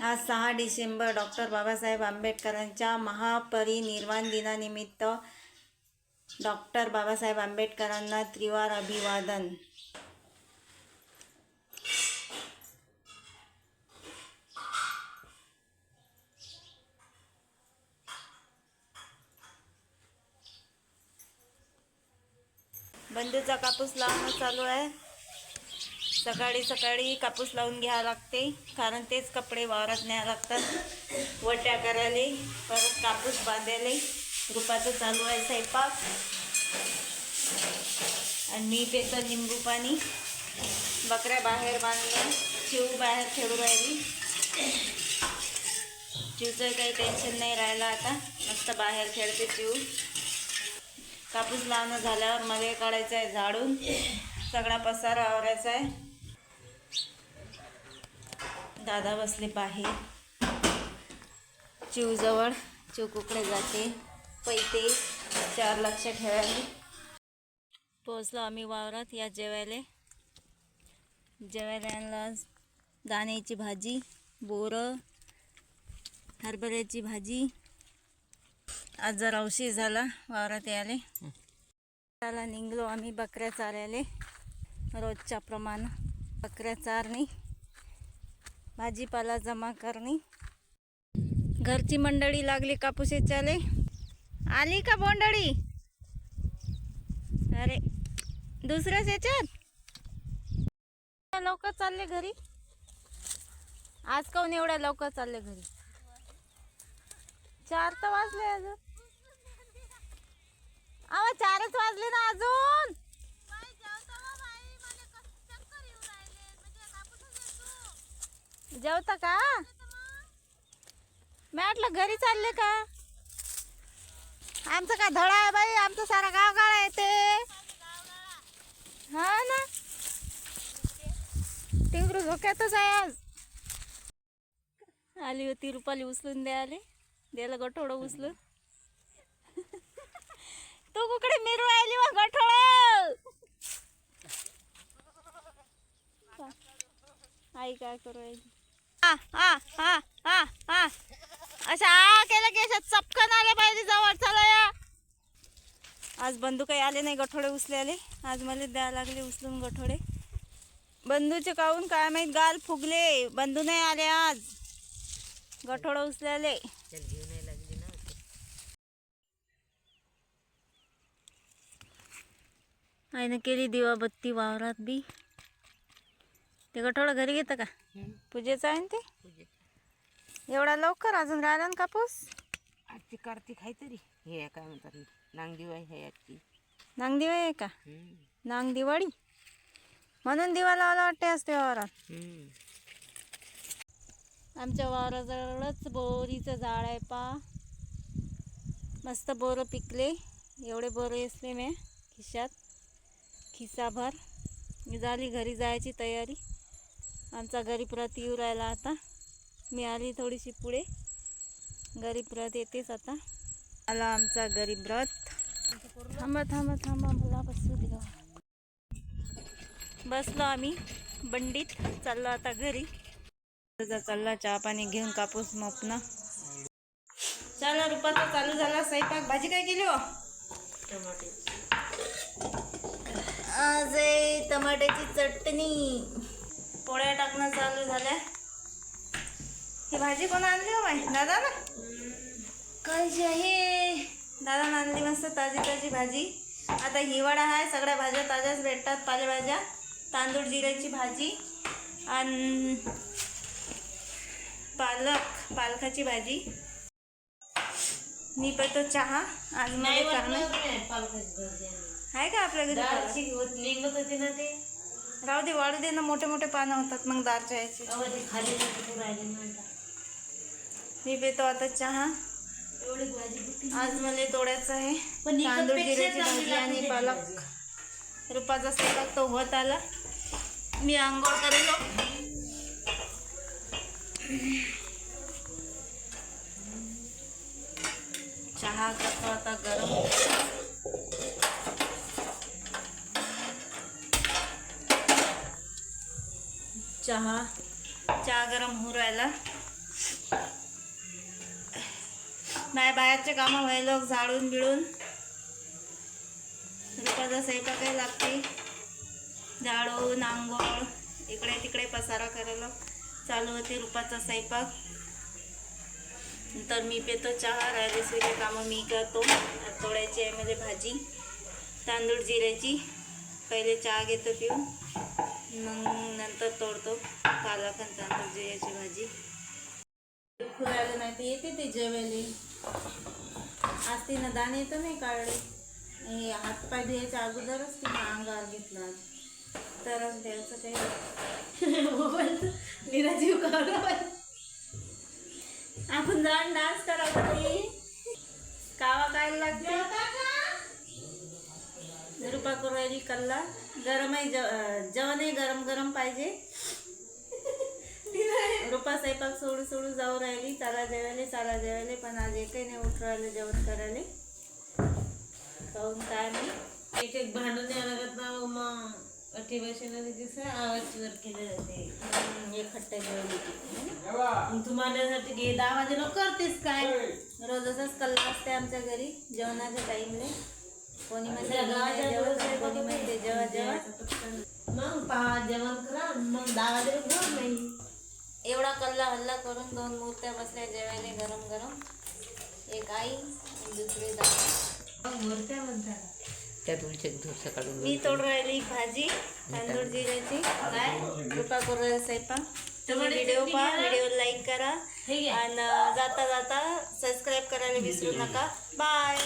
आज सहा डिसेंबर डॉक्टर बाबासाहेब आंबेडकरांच्या महापरिनिर्वाण दिनानिमित्त डॉक्टर बाबासाहेब आंबेडकरांना त्रिवार अभिवादन. बंदूचा कापूस लावणं चालू आहे. सकाळी सकाळी कापूस लावून घ्यावं लागते कारण तेच कपडे वावरात न्यावं लागतात. वट्या करायला परत कापूस बांधायला. रुपाचं चालू आहे स्वयंपाक. आणि मी पेचं लिंबू पाणी. बकऱ्या बाहेर बांधल्या चिव बाहेर खेळू राहिली. चिवचं काही टेन्शन नाही राहिलं आता. मस्त बाहेर खेळते चिव कापूस लावणं झाल्यावर मध्ये काढायचं आहे झाडून. सगळा पसारा आवरायचा आहे. दादा बसले बाहेर. चिवजवळ चिव जाते. पैते चार लक्ष ठेवायला पोचलो आम्ही वावरात या जेवायला. जेवायला आणलं आज दाण्याची भाजी बोरं हरभऱ्याची भाजी. आज जरा उशीर झाला वावरात यायले. त्याला निघलो आम्ही बकऱ्या चारायला. रोजच्या प्रमाण बकऱ्या चारणी. भाजीपाला जमा करणे. घरची मंडळी लागली कापूस याच्याले आली का बोंडळी? अरे दुसऱ्याच याच्यात? लवकर चालले घरी. आज काऊन एवढ्या लवकर चालले घरी? चार तर वाजले अजून. अहो चारच वाजले ना अजून. जेवता का? मी म्हटलं घरी चालले का? आमचं काय धडा आहे बाई आमचं सारा गाव गाळा येते हा ना? टिंगरू झोक्यातच आहे आज. आली होती रुपाली उचलून द्यायला. द्यायला गठोडं उचलून. तू कुकडे मिरू राहिली वा गठोड? आई काय करू आई हा हा हा हा हा. अशा आ केलं की चपकन आले पाहिजे जवळ. चला या. आज बंधू काही आले नाही गठोडे उचलेले आज मला द्यायला लागले उचलून गठोडे. बंधूचे काहून काय माहीत गाल फुगले. बंधू नाही आले आज. गठोडं उचलेले आईनं केली दिवाबत्ती वावरात बी. ते गठोडं घरी घेतं का? पूजेचं आहे ना ते? एवढा लवकर अजून राहिला ना कापूस? आजची कार्तिक आहे तरी. हे काय म्हणतात नांगदिव आहे हे आजची. नांग दिवाळी आहे का? नांग दिवाळी म्हणून दिवा लावायला वाटते असते वावरात आमच्या वावराजवळच बोरीचं झाड आहे पा. मस्त बोरं पिकले. एवढे बोरं असले मी खिशात. खिसाभर. झाली घरी जायची तयारी. आमचा गरीबरथ येऊ राहिला आता. मी आली थोडीशी पुढे. गरीबरथ येतेच आता. आला आमचा गरीबरथ थांबा थांबा थांबा मला बसू द्या बसलो आम्ही बंडीत. चाललो आता घरी. तुझा चालला चहा पाणी घेऊन कापूस मोपना चला रुपाचा चालू झाला स्वयंपाक. भाजी काय केली हो? आज टमाट्याची चटणी. पोळ्या टाकणं चालू झाल्या. ही भाजी कोण आणली हो बाई? दादा ना कशी आहे. दादा आणली मस्त ताजी ताजी भाजी. आता हिवाळा आहे सगळ्या भाज्या ताज्याच भेटतात पालेभाज्या तांदूळ जिऱ्याची भाजी आणि पालक पालकाची भाजी. मी पितो चहा आज मला कारण आहे. का आपल्या घरी पालक? निघत होती ना ते. राहू दे वाढू दे ना मोठे मोठे पानं होतात मग दार चहाचे खाली मी पितो आता चहा. आज मला तोडायचं आहे. तांदूळ जिऱ्याची भाजी आणि पालक. रुपाचा स्वयंपाक तो होत आला. मी आंघोळ करेलो. चहा करतो आता गरम. चहा चहा गरम होऊ राहिला. नाही बाहेरचे कामं व्हायला झाडून बिळून रुपाचा स्वयंपाकही लागते. झाडून आंघोळ इकडे तिकडे पसारा करायला चालू होते रुपाचा स्वयंपाक. नंतर मी पेतो चहा राहिले सगळे कामं मी करतो. थोड्याची आहे म्हणजे भाजी तांदूळ जिऱ्याची. पहिले चहा घेतो पिऊन. मग नंतर तोडतो पालक आणि तांदूळ जिऱ्याची भाजी. फुलायला नाही ते येते ते जेवायला. आज तिनं दाणे तर नाही काढले. हे हातपाय धुयाच्या अगोदरच तिनं अंगावर घेतला. तरच द्यायचं काही मोबाईल निराजीव काढला आपण जाऊन डान्स करावं कावा काय लागते. रुपा करू राहिली कल्ला. गरम आहे जेव- अं, जेवणही गरम गरम पाहिजे. रुपा स्वयंपाक सोडू सोडू जाऊ राहिली. चाला जेवायले चाला जेवायले पण आज एकही नाही उठ राहिले जेवण करायला. काहून काय नाही. एक एक भांडून द्यावं लागत ना मग. अठी बसवलं कसं आवाजवर केले जाते. एक खट्टा जेवली मग तुम्हाला घे. दहा वाजेला करतेस काय? रोज असंच कल्ला असते आमच्या घरी. जेवणाच्या टाईमले कोणी म्हणते त्या मी नाही गावाच्या जेवत, दिवस आहे कोणी बघा म्हणते ते. जेव्हा जेव्हा मग पहा जेवण करा मग दहा वाजेला नाही एवढा कल्ला हल्ला करून दोन मूर्त्या बसल्या जेवायला गरम गरम. एक आई आणि दुसरी दादा. मूर्त्या म्हणतात. धूर सकाळून मी तोड राहिली भाजी तांदूळ जिऱ्याची. काय? कृपा करू राहिला स्वयंपाक. तुम्ही व्हिडिओ पहा व्हिडिओ लाईक करा. आणि जाता जाता सबस्क्राईब करायला विसरू नका. बाय